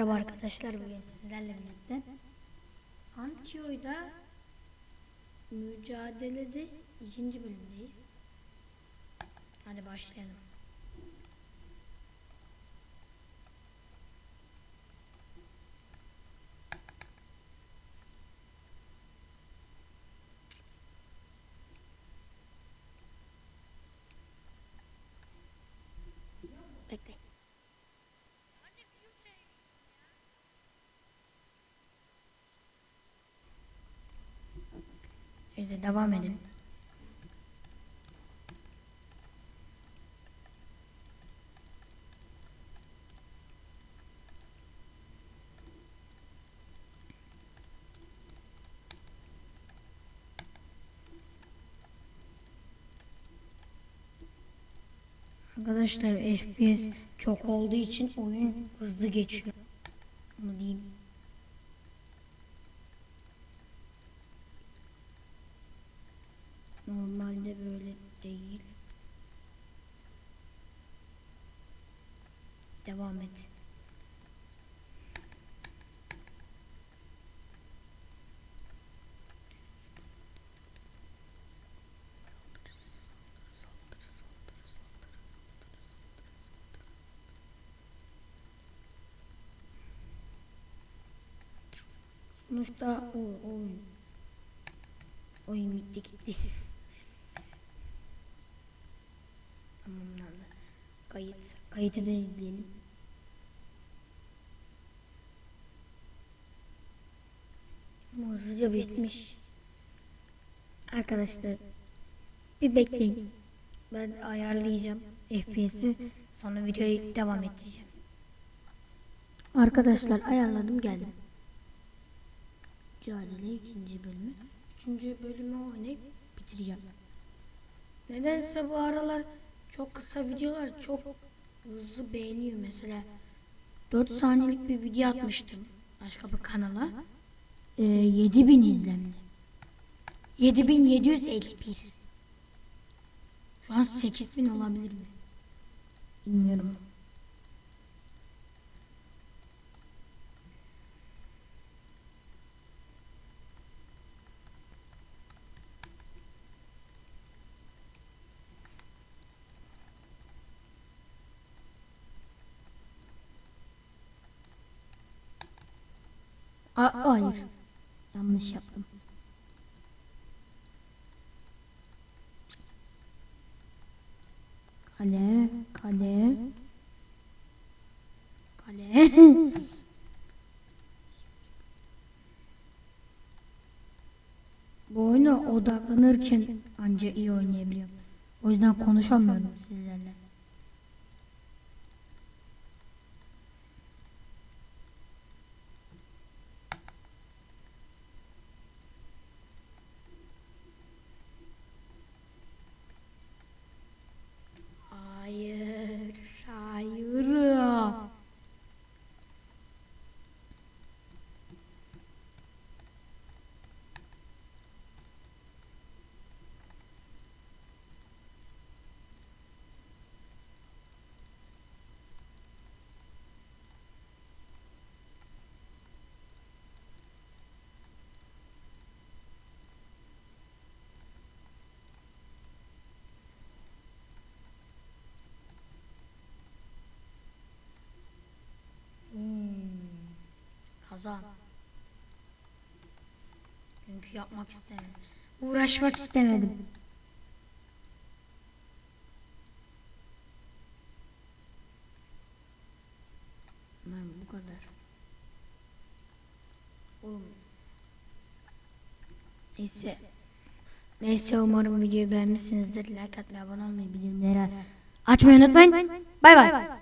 Merhaba arkadaşlar bugün sizlerle birlikte Antio'da mücadelede ikinci bölümdeyiz. Hadi başlayalım. Neyse devam edin. Arkadaşlar FPS çok olduğu için oyun hızlı geçiyor. Onu diyeyim. Normalde böyle değil. Devam et. Sonuçta o oyun oyun bitti gitti. Kayıtı da izleyelim. Hızlıca bitmiş. Arkadaşlar bir bekleyin. Ben ayarlayacağım FPS'i. Sonra videoyu devam ettireceğim. Arkadaşlar ayarladım geldim. Mücadele ikinci bölümü. Üçüncü bölümü oynayıp bitireceğim. Nedense bu aralar çok kısa videolar çok hızlı beğeniyor mesela. 4 saniyelik bir video atmıştım başka bir kanala. Ee, 7000 izlendi. 7751. Şu an 8000 olabilir mi? Bilmiyorum. A hayır. Yanlış yaptım. Kale, kale. Kale. Bu oyuna odaklanırken anca iyi oynayabiliyorum. O yüzden konuşamıyorum sizlerle. Hayır, hayır. Hmm. Kazan. Çünkü yapmak istemedim. Uğraşmak istemedim. Ben bu kadar. Oğlum. Neyse. Neyse umarım videoyu beğenmişsinizdir. Like atmayı, abone olmayı, bildirimleri açmayı unutmayın. Bay bay.